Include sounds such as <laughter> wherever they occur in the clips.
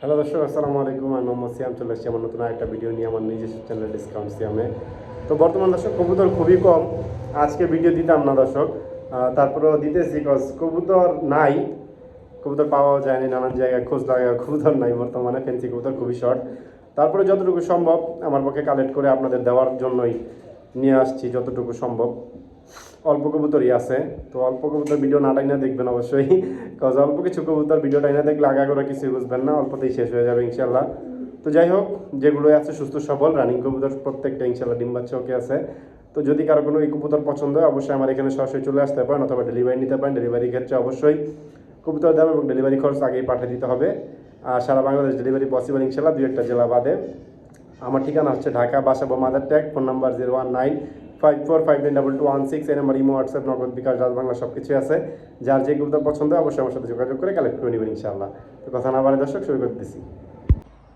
Hello দর্শক, আসসালামু আলাইকুম। আমি মোহাম্মদ সিয়াম, চলে এসেছি আমার নতুন একটা ভিডিও নিয়ে, আমার নিজস্ব চ্যানেল ডিসকাউন্ট সিয়ামে। তো বর্তমান দর্শক, কবুতর খুবই কম। আজকে ভিডিও দিতাম না দর্শক। তারপরেও দিতেছি কজ কবুতর নাই। কবুতর পাওয়াও যায়নি, নানান জায়গায় খোঁজ লাগা কবুতর নাই বর্তমানে। ফেন্সি কবুতর খুবই শর্ট তারপরে যতটুকু সম্ভব আমার পক্ষে কালেক্ট করে আপনাদের দেওয়ার জন্যই নিয়ে আসছি, যতটুকু সম্ভব। অল্প কবুতরই আছে। তো অল্প কবুতর ভিডিও না টাইনা দেখবেন অবশ্যই। <laughs> কজ অল্প কিছু কবুতর ভিডিও টাইনা দেখলে আগা করে কিছুই বুঝবেন না, অল্পতেই শেষ হয়ে যাবে ইনশাল্লাহ তো যাই হোক যেগুলো আছে সুস্থ, সবল রানিং কবুতর প্রত্যেকটা ইনশাল্লাহ ডিম বাচ্চা ওকে আছে। তো যদি কারও কোনো এই কবুতর পছন্দ হয়, অবশ্যই আমার এখানে সরাসরি চলে আসতে পারেন অথবা ডেলিভারি নিতে পারেন। ডেলিভারি ক্ষেত্রে অবশ্যই কবুতর দাম এবং ডেলিভারি খরচ আগেই পাঠিয়ে দিতে হবে। আর সারা বাংলাদেশ ডেলিভারি পসিবল ইনশাল্লাহ দু একটা জেলা বাদে। আমার ঠিকানা হচ্ছে Dhaka Basabo Madartek phone number zero one nine five four five nine double two one six এই number imo, WhatsApp, Nagad bKash রাজ বাংলা সব কিছু আছে। যার যে কবুতর পছন্দ অবশ্যই আমার সাথে যোগাযোগ করে কালেক্ট করে নেবেন ইনশাআল্লাহ। তো কথা না বাড়ে দর্শক, শুরু করতেছি।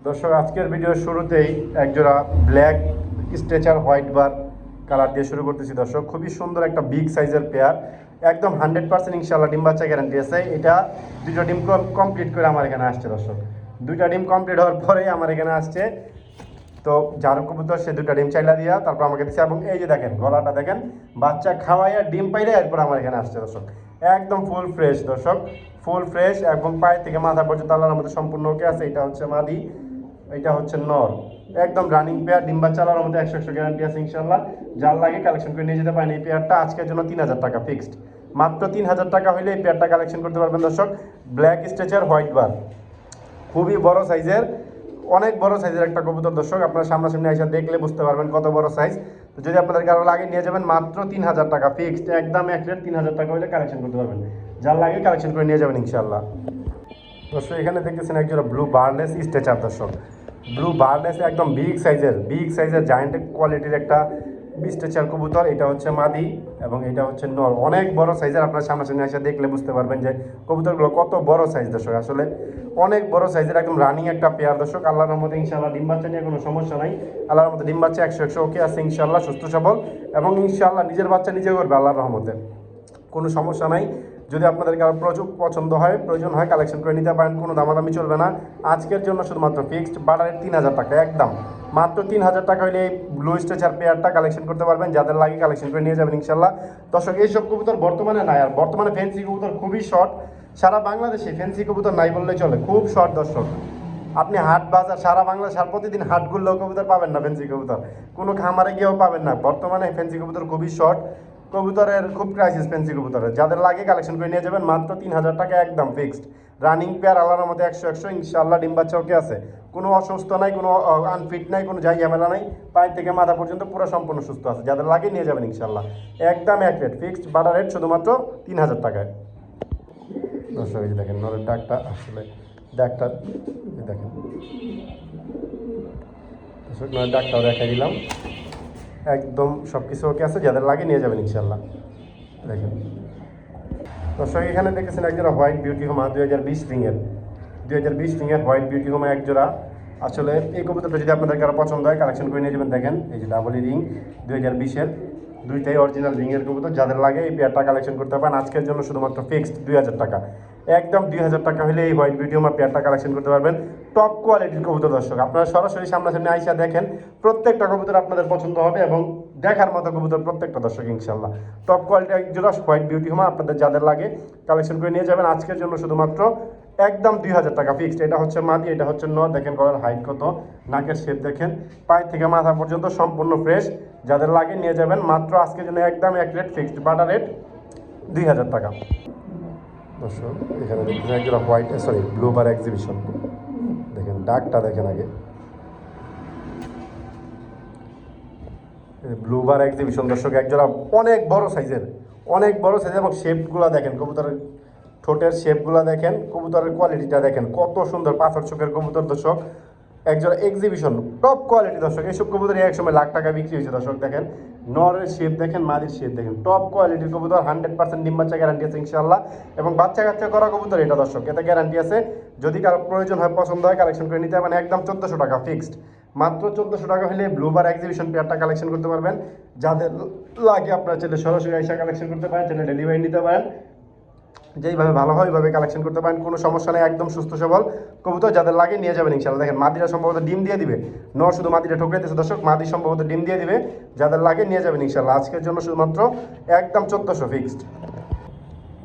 দর্শক, আজকের ভিডিওর শুরুতেই একজোড়া black Strasser white bar colour দিয়ে শুরু করতেছি। দর্শক, খুবই সুন্দর একটা বিগ সাইজের পেয়ার একদম হান্ড্রেড পার্সেন্ট ইনশাল্লাহ ডিম বাচ্চা গ্যারান্টি আছে। এটা দুটো ডিম কমপ্লিট করে আমার এখানে আসছে দর্শক। দুইটা ডিম কমপ্লিট হওয়ার পরেই আমার এখানে আসছে তো যার কবুতর সে দুটা ডিম চাইলা দিয়া তারপর আমাকে দিচ্ছে এবং এই যে দেখেন, গলাটা দেখেন, বাচ্চা খাওয়াইয়া ডিম পাইলে এরপর আমার এখানে আসছে দর্শক। একদম ফুল ফ্রেশ দর্শক ফুল ফ্রেশ এবং পায়ের থেকে মাথা পর্যন্ত আল্লাহর মধ্যে সম্পূর্ণ ওকে আছে। এটা হচ্ছে মাদি, এটা হচ্ছে নর। একদম রানিং পেয়ার ডিম্বা চালার মধ্যে একশো একশো গ্যারান্টি আছে ইনশাল্লাহ যার লাগে কালেকশন করে নিয়ে যেতে পারেন। এই পেয়ারটা আজকের জন্য তিন হাজার টাকা ফিক্সড মাত্র তিন হাজার টাকা হলে এই পেয়ারটা কালেকশন করতে পারবেন দর্শক। ব্ল্যাক স্ট্রেচার হোয়াইট বার খুবই বড় সাইজের অনেক বড় সাইজের একটা কবুতর, দর্শক, আপনার সামনাসামনি এসে দেখলে বুঝতে পারবেন কত বড় সাইজ তো যদি আপনাদের কারও লাগে নিয়ে যাবেন, মাত্র তিন হাজার টাকা ফিক্সড একদম এক রেট তিন হাজার টাকা হলে কালেকশন করতে পারবেন। যার লাগে কালেকশন করে নিয়ে যাবেন ইনশাল্লাহ দর্শক, এখানে দেখতেছেন একজন ব্লু বার্নেস স্ট্রেচার দর্শক। ব্লু বার্নেস একদম বিগ সাইজের বিগ সাইজের জায়েন্ট কোয়ালিটির একটা স্ট্রেচার কবুতর, এটা হচ্ছে মাদি এবং এটা হচ্ছে নর। অনেক বড় সাইজের আপনার সামনাসামনি এসে দেখলে বুঝতে পারবেন যে কবুতরগুলো কত বড় সাইজ দর্শক। আসলে অনেক বড় সাইজের একদম রানিং একটা পেয়ার দর্শক। আল্লাহর রহমতে ইনশাআল্লাহ ডিম বাচ্চা নিয়ে কোনো সমস্যা নাই। আল্লাহর রহমতে ডিম বাচ্চা একশো একশো ওকে আছে ইনশাল্লাহ সুস্থ সবল এবং ইনশাল্লাহ নিজের বাচ্চা নিজে করবে আল্লাহর রহমতে। কোনো সমস্যা নাই। যদি আপনাদের কারও প্রচুর পছন্দ হয়, প্রয়োজন হয় কালেকশন করে নিতে পারেন, কোনো দামাদামি চলবে না। আজকের জন্য শুধুমাত্র ফিক্সড বাটারের তিন হাজার টাকা, একদম। মাত্র তিন হাজার টাকা হলে এই ব্লু স্ট্রেচার পেয়ারটা কালেকশন করতে পারবেন, যাদের লাগে কালেকশন করে নিয়ে যাবেন ইনশাল্লাহ দর্শক, এইসব কবুতর বর্তমানে নাই, আর বর্তমানে ফেন্সি কবুতর খুবই শর্ট সারা বাংলাদেশে ফেন্সি কবুতর নাই বললে চলে, খুব শর্ট দর্শক। আপনি হাট বাজার, সারা বাংলা সার প্রতিদিন হাট ঘুরলেও কবুতর পাবেন না ফেন্সি কবুতর। কোনো খামারে গিয়েও পাবেন না। বর্তমানে ফেন্সি কবুতর খুবই শর্ট কবুতরের খুব ক্রাইসিস ফেন্সি কবুতরের। যাদের লাগে কালেকশন করে নিয়ে যাবেন, মাত্র তিন হাজার টাকা একদম ফিক্সড রানিং পেয়ার আল্লাহর মধ্যে একশো একশো ইনশাল্লাহ ডিম বাচ্চা ওকে আছে। কোনো অসুস্থ নাই, কোনো আনফিট নাই, কোনো জায়গা ঝামেলা নাই। পায়ের থেকে মাথা পর্যন্ত পুরো সম্পূর্ণ সুস্থ আছে। যাদের লাগে নিয়ে যাবেন ইনশাল্লাহ একদম এক রেট ফিক্সড বাটার রেট শুধুমাত্র তিন হাজার টাকায়। দর্শক দেখেন নরের ডাকটা আসলে ডাকটা দেখেন। দর্শক নরের ডাকটাও দেখাই দিলাম। একদম সব কিছু ওকে আছে, যাদের লাগে নিয়ে যাবেন ইনশাল্লাহ দেখেন। দর্শক, এখানে দেখেছেন একজোড়া হোয়াইট বিউটি হোমা, দুই হাজার বিশ রিংয়ের দুই হাজার বিশ রিংয়ের হোয়াইট বিউটি হোমা একজোড়া। আসলে এই কবুতরটা যদি আপনাদের কারও পছন্দ হয় কালেকশন করে নিয়ে যাবেন। দেখেন, এই যে ডাবল রিং দুই হাজার বিশের। দুইটাই অরিজিনাল রিংয়ের কবুতর, যাদের লাগে এই পেয়ারটা কালেকশন করতে পারেন। আজকের জন্য শুধুমাত্র ফিক্সড দুই হাজার টাকা। একদম দুই হাজার টাকা হলে এই হোয়াইট বিউটি হোমা পেয়ারটা কালেকশন করতে পারবেন। টপ কোয়ালিটির কবুতর, দর্শক। আপনারা সরাসরি সামনাসামনি আইসা দেখেন, প্রত্যেকটা কবুতর আপনাদের পছন্দ হবে এবং দেখার মতো কবুতর প্রত্যেকটা, দর্শক ইনশাল্লাহ টপ কোয়ালিটি একজোড়া হোয়াইট বিউটি হোমা আপনাদের যাদের লাগে কালেকশন করে নিয়ে যাবেন। আজকের জন্য শুধুমাত্র একদম দুই হাজার টাকা ফিক্সড এটা হচ্ছে মাদি, এটা হচ্ছে ন দেখেন গলার হাইট কত, নাকের শেপ দেখেন। পায়ের থেকে মাথা পর্যন্ত সম্পূর্ণ ফ্রেশ যাদের লাগে নিয়ে যাবেন, মাত্র আজকের জন্য একদম এক রেট ফিক্সড বাটার রেট দুই হাজার টাকা। দর্শক, এখানে দেখতেছেন একজোড়া white sorry blue bar exhibition দেখেন ডাকটা দেখেন আগে। ব্লু বার এক্সিবিশন দর্শক, একজোড়া অনেক বড় সাইজের অনেক বড় সাইজের এবং শেপগুলো দেখেন, কবুতরের ঠোঁটের শেপগুলো দেখেন, কবুতরের কোয়ালিটিটা দেখেন, কত সুন্দর পাথর চোখের কবুতর, দর্শক। একজোড়া এক্সিবিশন টপ কোয়ালিটি দর্শক এইসব কবুতর এক সময় লাখ টাকা বিক্রি হয়েছে দর্শক, দেখেন। নরের শেপ দেখেন, মাদির শেপ দেখেন টপ কোয়ালিটির কবুতর হান্ড্রেড পার্সেন্ট ডিম বাচ্চা গ্যারান্টি আছে ইনশাল্লাহ এবং বাচ্চা কাচ্চা করা কবুতর এটা দর্শক, এতে গ্যারান্টি আছে, যদি কারও প্রয়োজন হয়, পছন্দ হয় কালেকশন করে নিতে পারেন, একদম চোদ্দোশো টাকা ফিক্সড মাত্র চোদ্দোশো টাকা হলে ব্লুবার এক্সিবিশন পেয়ারটা কালেকশন করতে পারবেন। যাদের লাগে আপনার ছেলে সরাসরি আইসা কালেকশন করতে পারেন ছেলে ডেলিভারি নিতে পারেন। যেইভাবে ভালো হয়, ওইভাবে কালেকশন করতে পারেন, কোনো সমস্যা নেই, একদম সুস্থ সবল। কবুতর যাদের লাগে নিয়ে যাবেন ইনশাল্লাহ দেখেন, মাদিরা সম্ভবত ডিম দিয়ে দিবে। ন শুধু মাদিরা ঠোকরাইতেছে, দর্শক, মাদি সম্ভবত ডিম দিয়ে দিবে। যাদের লাগে নিয়ে যাবেন ইনশাল্লাহ আজকের জন্য শুধুমাত্র একদম চোদ্দোশো ফিক্সড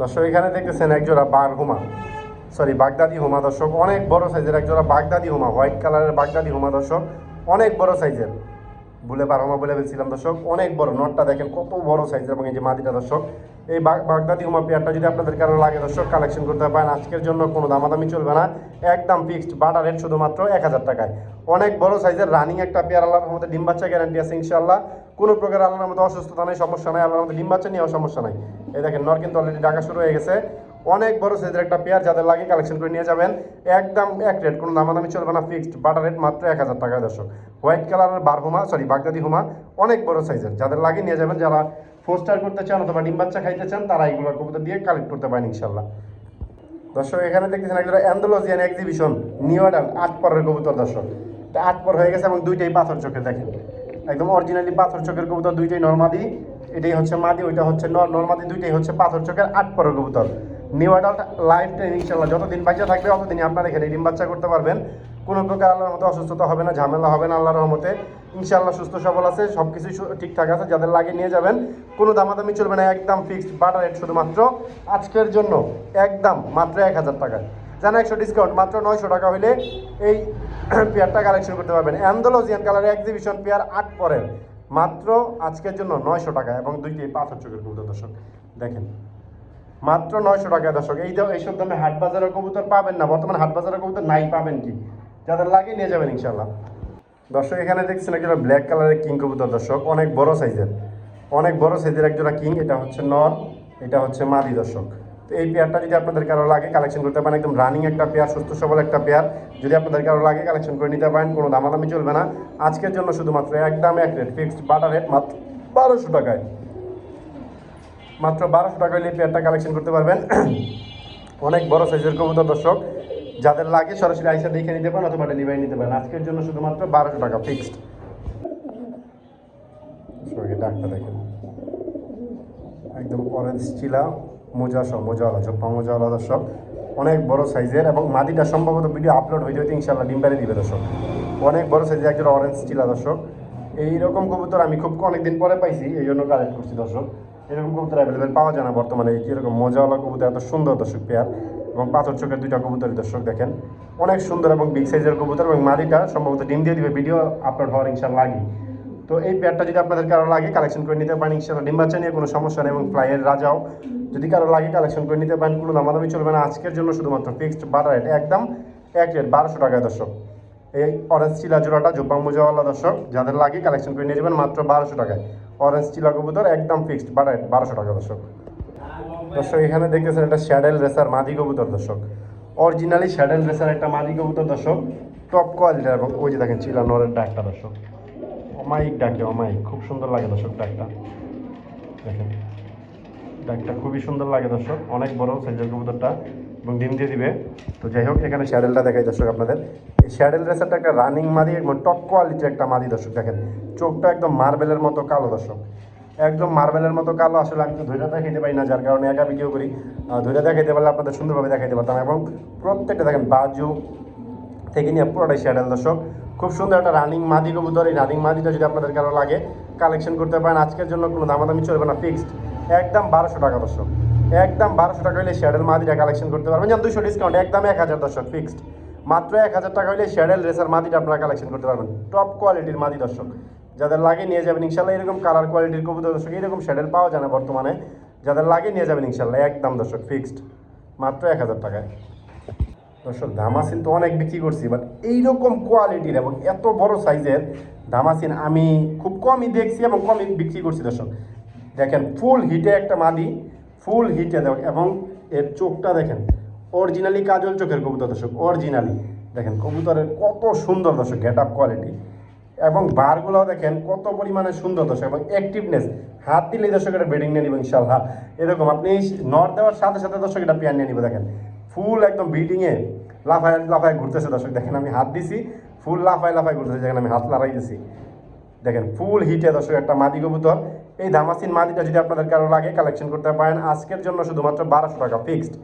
দর্শক, এখানে দেখতেছেন একজোড়া বার হুমা। সরি বাগদাদি হুমা, দর্শক। অনেক বড় সাইজের একজোড়া বাগদাদি হুমা। হোয়াইট কালারের বাগদাদি হুমা, দর্শক। অনেক বড় সাইজের বলে বার হুমা বলে ফেলছিলাম দর্শক। অনেক বড় নটটা দেখেন, কত বড় সাইজের এবং এই যে মাদিটা দর্শক। এই বাগ- বাগদাদি হুমা পেয়ারটা যদি আপনাদের কারও লাগে, দর্শক কালেকশন করতে পারেন। আজকের জন্য কোনো দামাদামি চলবে না। একদম ফিক্সড বাটা রেট শুধুমাত্র এক হাজার টাকায়। অনেক বড় সাইজের রানিং একটা পেয়ার, আল্লাহর মধ্যে ডিম বাচ্চা গ্যারান্টি আছে ইনশাল্লাহ কোনো প্রকার আল্লাহর মধ্যে অসুস্থতা নেই, সমস্যা নেই, আল্লাহর মধ্যে ডিম বাচ্চা নিয়েও সমস্যা নাই। এই দেখেন, নর কিন্তু অলরেডি ডাকা শুরু হয়ে গেছে। অনেক বড় সাইজের একটা পেয়ার যাদের লাগে কালেকশন করে নিয়ে যাবেন, একদম এক রেট কোনো দামাদামি চলবে না ফিক্সড বাটার রেট মাত্র এক হাজার টাকা দর্শক। হোয়াইট কালারের বার হুমা সরি বাগদাদি হুমা, অনেক বড় সাইজের যাদের লাগে নিয়ে যাবেন, যারা ফোস্টার করতে চান অথবা ডিম বাচ্চা খাইতে চান, তারা এইগুলো কবুতর দিয়ে কালেক্ট করতে পারেন ইনশাল্লাহ। দর্শক, এখানে দেখতেছেন একজন অ্যান্ডোলজিয়ান এক্সিবিশন নিউ অর্ডার আট পরের কবুতর দর্শক। আট পর হয়ে গেছে এবং দুইটাই পাথর চোখে দেখেন। একদম অরিজিনালি পাথর চোখের কবুতর, দুইটাই নর্মাদি, এটাই হচ্ছে মাদি, ওইটা হচ্ছে নর, নর্মাদি, দুইটাই হচ্ছে পাথর চোখের, আট পরের কবুতর। নিউ অ্যাডাল্ট লাইফ টাইম ইনশাল্লাহ যতদিন বাচ্চা থাকবে ততদিনই আপনারা এখানে ডিম বাচ্চা করতে পারবেন। কোনো প্রকার আল্লাহর মতো অসুস্থতা হবে না, ঝামেলা হবে না, আল্লাহর রহমতে। ইনশাল্লাহ সুস্থ, সবল আছে সব কিছুই ঠিকঠাক আছে, যাদের লাগে নিয়ে যাবেন। কোনো দামাদামি চলবে না, একদম ফিক্সড বাটার রেট শুধুমাত্র। আজকের জন্য একদম মাত্র এক হাজার টাকায়। জানা একশো ডিসকাউন্ট মাত্র নয়শো টাকা হলে এই <clears throat> পেয়ারটা কালেকশন করতে পারবেন। অ্যান্ডোলজিয়ান কালারের এক্সিবিশন পেয়ার আট পরের। মাত্র আজকের জন্য নয়শো টাকা এবং দুইটি পাথর চোখের কবুতর, দর্শক, দেখেন। মাত্র নয়শো টাকা দর্শক, এই এইসব দামে হাট বাজারের কবুতর পাবেন না, বর্তমানে হাট বাজারের কবুতর নাই, পাবেন কি? যাদের লাগে নিয়ে যাবেন ইনশাল্লাহ দর্শক, এখানে দেখছেন একজোড়া ব্ল্যাক কালারের কিং কবুতর দর্শক, অনেক বড় সাইজের অনেক বড় সাইজের একজোড়া কিং এটা হচ্ছে নর, এটা হচ্ছে মাদি দর্শক। তো এই পেয়ারটা যদি আপনাদের কারও লাগে কালেকশন করতে পারেন, একদম রানিং একটা পেয়ার সুস্থ সবল একটা পেয়ার যদি আপনাদের কারও লাগে কালেকশন করে নিতে পারেন, কোনো দামাদামি চলবে না। আজকের জন্য শুধুমাত্র একদম এক রেট ফিক্সড বাটার রেট মাত্র বারোশো টাকায়। মাত্র বারোশো টাকা হলে পেয়ারটা কালেকশন করতে পারবেন। <clears throat> অনেক বড় সাইজের কবুতর, দর্শক। যাদের লাগে সরাসরি আইসা দেখে নিতে পারেন অথবা ডেলিভারি নিতে পারেন। আজকের জন্য শুধুমাত্র বারোশো টাকা ফিক্সড ডাকটা দেখেন। একদম অরেঞ্জ চিলা, মোজা সহ মোজাওয়ালা ঝোপা মোজাওয়ালা দর্শক। অনেক বড় সাইজের এবং মাদিটা সম্ভবত ভিডিও আপলোড হয়ে যেতে ইনশাল্লাহ ডিম্বারে দিবে, দর্শক। অনেক বড় সাইজের একজন অরেঞ্জ চিলা, দর্শক। এইরকম কবুতর আমি খুব অনেকদিন পরে পাইছি এই জন্য কালেক্ট করছি, দর্শক। এরকম কবুতর অ্যাভেলেবেল পাওয়া যায় না বর্তমানে। এরকম মজাওয়ালা কবুতর, এত সুন্দর দর্শক পেয়ার। এবং পাথর চোখের দুইটা কবুতর দর্শক দেখেন। অনেক সুন্দর এবং বিগ সাইজের কবুতর এবং মাদিটা সম্ভবত ডিম দিয়ে দিবে ভিডিও আপলোড হওয়ার ইনশাল্লাহ আগে। তো এই পেয়ারটা যদি আপনাদের কারও লাগে কালেকশন করে নিতে পারেন। ইনশাল্লাহ ডিম বাচ্চা নিয়ে কোনো সমস্যা নেই এবং ফ্লাইয়ের রাজাও। যদি কারও লাগে কালেকশন করে নিতে পারেন। কোনো দামাদামি চলবে না। আজকের জন্য শুধুমাত্র ফিক্সড বারো রেট একদম এক রেট বারোশো টাকায় দর্শক। এই অরেঞ্জ চিলা জোড়াটা জোব্বাং মোজাওয়ালা দর্শক, যাদের লাগে কালেকশন করে নিয়ে যাবেন মাত্র বারোশো টাকায়। অরেঞ্জ চিলা কবুতর একদম ফিক্সড রেট বারোশো টাকা দর্শক। দর্শক, এখানে দেখতেছেন একটা শ্যাডেল রেসার মাদি কবুতর দর্শক। অরিজিনালি শ্যাডেল রেসার একটা মাদি কবুতর দর্শক টপ কোয়ালিটির এবং ওই যে দেখেন চিলা নরের ডাকটা দর্শক। অমায়িক ডাকে, অমায়িক, খুব সুন্দর লাগে দর্শক ডাকটা। দেখেন, ডাকটা খুবই সুন্দর লাগে দর্শক, অনেক বড় সাইজের কবুতরটা। এবং ডিম দিয়ে দিবে। তো যাই হোক, এখানে শ্যাডেলটা দেখাই দর্শক আপনাদের। এই শ্যাডেল রেসারটা একটা রানিং মাদি একদম টপ কোয়ালিটির একটা মাদি দর্শক দেখেন। চোখটা একদম মার্বেলের মতো কালো দর্শক। একদম মার্বেলের মতো কালো, আসলে আমি তো ধৈর্য দেখাইতে পারি না, যার কারণে একা ভিডিও করি। ধৈর্য দেখাইতে পারলে আপনাদের সুন্দরভাবে দেখাইতে পারতাম এবং প্রত্যেকটা দেখেন, বাজু থেকে নিয়ে পুরোটাই শ্যাডেল দর্শক। খুব সুন্দর একটা রানিং মাদি কবুতর। এই রানিং মাদিটা যদি আপনাদের কারও লাগে কালেকশন করতে পারেন। আজকের জন্য কোনো দামাদামি চলবে না ফিক্সড একদম বারোশো টাকা দর্শক। একদম বারোশো টাকা হলে শ্যাডেল মাদিটা কালেকশন করতে পারবেন। যেমন দুশো ডিসকাউন্ট একদম এক হাজার দর্শক ফিক্সড মাত্র এক হাজার টাকা হলে শ্যাডেল রেসার মাদিটা আপনারা কালেকশন করতে পারবেন। টপ কোয়ালিটির মাদি দর্শক। যাদের লাগে নিয়ে যাবেন, ইনশাল্লাহ এরকম কালার কোয়ালিটির কবুতর দর্শক, এরকম শ্যাডেল পাওয়া যায় না বর্তমানে। যাদের লাগে নিয়ে যাবেন, ইনশাল্লাহ একদম দর্শক ফিক্সড মাত্র এক হাজার টাকায়। দর্শক ধামাসিন তো অনেক বিক্রি করছি বাট এইরকম কোয়ালিটির এবং এত বড় সাইজের ধামাসিন আমি খুব কমই দেখছি এবং কমই বিক্রি করছি দর্শক। দেখেন ফুল হিটে একটা মাদি ফুল হিটে দেখ এবং এর চোখটা দেখেন অরিজিনালি কাজল চোখের কবুতর দর্শক অরিজিনালি দেখেন, কবুতরের কত সুন্দর দর্শক গেট আপ কোয়ালিটি এবং বারগুলো দেখেন, কত পরিমাণে সুন্দর দর্শক, এবং অ্যাক্টিভনেস হাত দিলেই দর্শক এটা বেডিং নিয়ে নিব ইনশাল্লাহ এরকম আপনি নর দেওয়ার সাথে সাথে দর্শক এটা পেয়ার নিয়ে নিবে, দেখেন। ফুল একদম বিল্ডিংয়ে লাফায় লাফায় ঘুরতেছে দর্শক, দেখেন আমি হাত দিছি ফুল লাফায় লাফায় ঘুরতেছে যেখানে আমি হাত লড়াই দিছি। দেখেন ফুল হিটে দর্শক একটা মাদি কবুতর এই ধামাসিন মাদিটা যদি আপনাদের কারও লাগে কালেকশন করতে পারেন, আজকের জন্য শুধুমাত্র বারোশো টাকা ফিক্সড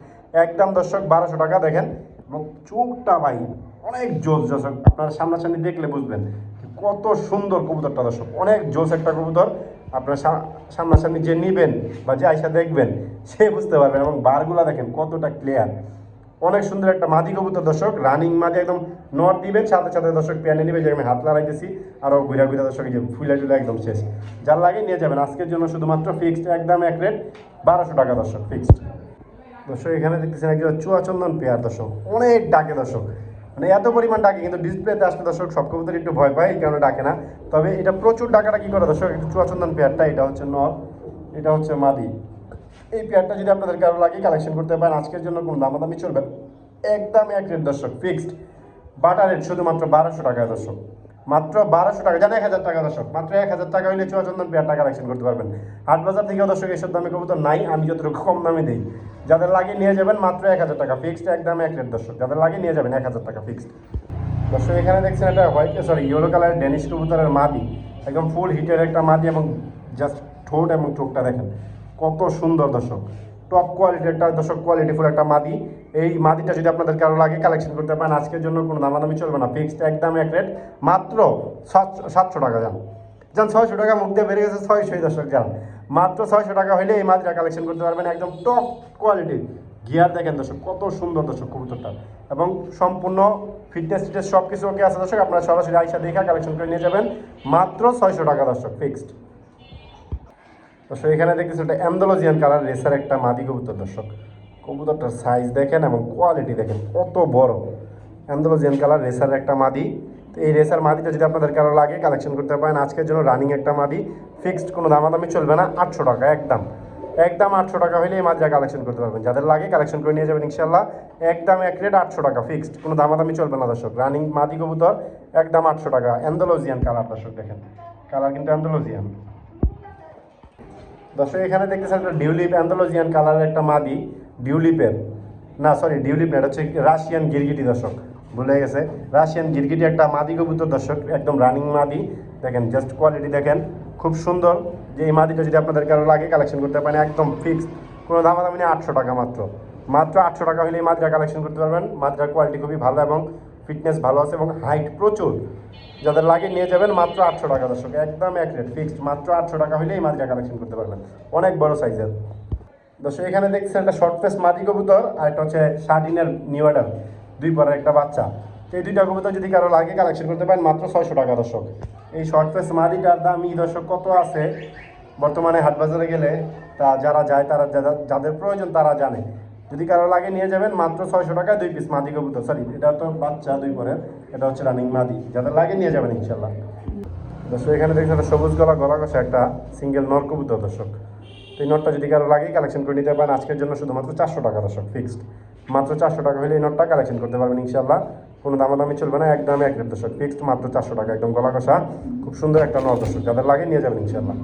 একদম দর্শক, বারোশো টাকা দেখেন, এবং চোখটা ভাই অনেক জোস দর্শক, আপনারা সামনাসামনি দেখলে বুঝবেন কত সুন্দর কবুতরটা দর্শক, অনেক জোস একটা কবুতর। আপনার সামনাসামনি যে নিবেন বা যে আইসা দেখবেন, সে বুঝতে পারবেন, এবং বারগুলা দেখেন কতটা ক্লিয়ার অনেক সুন্দর একটা মাদি কবুতর, দর্শক। রানিং মাদি একদম নর দিবেন, সাথে সাথে দর্শক প্যানে নিবে যে হাত লাগাইতেছি। আরও ঘুরা ঘুরা দর্শক যে ফুলে টুলে একদম শেষ। যার লাগে নিয়ে যাবেন। আজকের জন্য শুধুমাত্র ফিক্সড একদম এক রেট বারোশো টাকা দর্শক ফিক্সড দর্শক, এখানে দেখতেছেন একজন চুয়াচন্দন পেয়ার, দর্শক। অনেক ডাকে দর্শক। মানে এত পরিমাণ ডাকে, কিন্তু ডিসপ্লেতে আসলে দর্শক সব কবুতর একটু ভয় পায়, এই কারণে ডাকে না। তবে এটা প্রচুর ডাকাটা কি করে দর্শক একটু চুয়াচন্দন পেয়ারটা। এটা হচ্ছে নর এটা হচ্ছে মাদি। এই পেয়ারটা যদি আপনাদের কারও লাগে কালেকশন করতে পারেন, আজকের জন্য কোনো দামাদামি চলবে একদম এক রেট দর্শক ফিক্সড বাটার রেট শুধুমাত্র বারোশো টাকা দর্শক। মাত্র বারোশো টাকা জান এক হাজার টাকা দর্শক, মাত্র এক হাজার টাকা হইলে চুয়াচন্দন পেয়ারটা কালেকশন করতে পারবেন। হাট বাজার থেকেও দর্শক এইসব দামে কবুতর নাই, আমি যতটুকু কম দামে দিই। যাদের লাগে নিয়ে যাবেন মাত্র এক হাজার টাকা ফিক্সড একদম এক রেট দর্শক। যাদের লাগে নিয়ে যাবেন এক হাজার টাকা ফিক্সড দর্শক, এখানে দেখছেন একটা হোয়াইট সরি ইয়েলো কালারের ডেনিশ কবুতরের মাদি। একদম ফুল হিটের একটা মাদি এবং জাস্ট ঠোঁট এবং চোখটা দেখেন। কত সুন্দর দর্শক। টপ কোয়ালিটির একটা দর্শক কোয়ালিটিফুল একটা মাদি। এই মাদিটা যদি আপনাদের কারও লাগে কালেকশন করতে পারেন, আজকের জন্য কোনো দামাদামি চলবে না। ফিক্সড একদম এক রেট মাত্র সাতশো সাতশো টাকা যান। যান, ছয়শো টাকা মুখ দিয়ে বেড়ে গেছে ছয়শোই দর্শক যান। মাত্র ছয়শো টাকা হলে এই মাদিটা কালেকশন করতে পারবেন একদম টপ কোয়ালিটির গিয়ার দেখেন দর্শক, কত সুন্দর দর্শক কবুতরটা। এবং সম্পূর্ণ ফিটনেস টিটনেস সব কিছু ওকে আছে দর্শক। আপনারা সরাসরি আইসা দেখা কালেকশন করে নিয়ে যাবেন। মাত্র ছয়শো টাকা দর্শক ফিক্সড দর্শক এখানে দেখতেছি একটা অ্যান্ডোলজিয়ান কালার রেসার একটা মাদি কবুতর, দর্শক। কবুতরটার সাইজ দেখেন এবং কোয়ালিটি দেখেন, কত বড়। অ্যান্ডোলজিয়ান কালার রেসার একটা মাদি। তো এই রেসার মাদিটা যদি আপনাদের কারও লাগে কালেকশন করতে পারেন। আজকের জন্য রানিং একটা মাদি। ফিক্সড কোনো দামাদামি চলবে না, আটশো টাকা একদম। একদম আটশো টাকা হলে এই মাদিটা কালেকশন করতে পারবেন। যাদের লাগে কালেকশন করে নিয়ে যাবেন ইনশাল্লাহ একদম এক রেট আটশো টাকা ফিক্সড কোনো দামাদামি চলবে না, দর্শক। রানিং মাদি কবুতর, একদম আটশো টাকা। অ্যান্ডোলজিয়ান কালার দর্শক, দেখেন। কালার কিন্তু অ্যান্ডোলজিয়ান দর্শক, এখানে দেখতেছেন একটা ডিউলিপ অ্যান্থোলজিয়ান কালারের একটা মাদি ডিউলিপের না সরি ডিউলিপ না, এটা হচ্ছে রাশিয়ান গিরগিটি দর্শক, ভুলে গেছে। রাশিয়ান গিরগিটি একটা মাদি কবুতর দর্শক, একদম রানিং মাদি। দেখেন জাস্ট কোয়ালিটি দেখেন, খুব সুন্দর। যে এই মাদিটা যদি আপনাদের কারও লাগে কালেকশন করতে পারেন, একদম ফিক্সড কোনো দামাদামি নেই, আটশো টাকা মাত্র। মাত্র আটশো টাকা হলে এই মাদিটা কালেকশন করতে পারবেন। মাদিটার কোয়ালিটি খুবই ভালো এবং ফিটনেস ভালো আছে এবং হাইট প্রচুর। যাদের লাগে নিয়ে যাবেন মাত্র আটশো টাকা দর্শক, একদম এক রেট ফিক্সড মাত্র আটশো টাকা হলে এই মাদিটা কালেকশন করতে পারবেন। অনেক বড় সাইজের দর্শক, এখানে দেখছেন একটা শর্ট ফেস মাদি কবুতর আর একটা হচ্ছে শার্টিনের নিউ অ্যাডাল দুই পরের একটা বাচ্চা। তো এই দুইটা কবুতর যদি কারও লাগে কালেকশন করতে পারেন মাত্র ছয়শো টাকা দর্শক। এই শর্ট ফেস মাদিটার দামই দর্শক কত আছে? বর্তমানে হাটবাজারে গেলে তা যারা যায় তারা যাদের প্রয়োজন তারা জানে। যদি কারও লাগে নিয়ে যাবেন, মাত্র ছয়শো টাকায় দুই পিস মাদি কবুতর। সরি এটা তো বাচ্চা দুই পরের, এটা হচ্ছে রানিং মাদি। যাদের লাগে নিয়ে যাবেন ইনশাল্লাহ দর্শক, এখানে দেখছেন সবুজ গলা গলা কষা একটা সিঙ্গেল নর কবুতর, দর্শক। তো এই নটটা যদি কারও লাগে কালেকশন করে নিতে পারেন। আজকের জন্য শুধুমাত্র চারশো টাকা, দর্শক ফিক্সড মাত্র চারশো টাকা হলে এই নটটা কালেকশন করতে পারবেন ইনশাল্লাহ কোনো দামাদামি চলবে না, একদম এক দর্শক। ফিক্সড মাত্র চারশো টাকা, একদম গলা কষা। খুব সুন্দর একটা নর, দর্শক। যাদের লাগে নিয়ে যাবেন ইনশাল্লাহ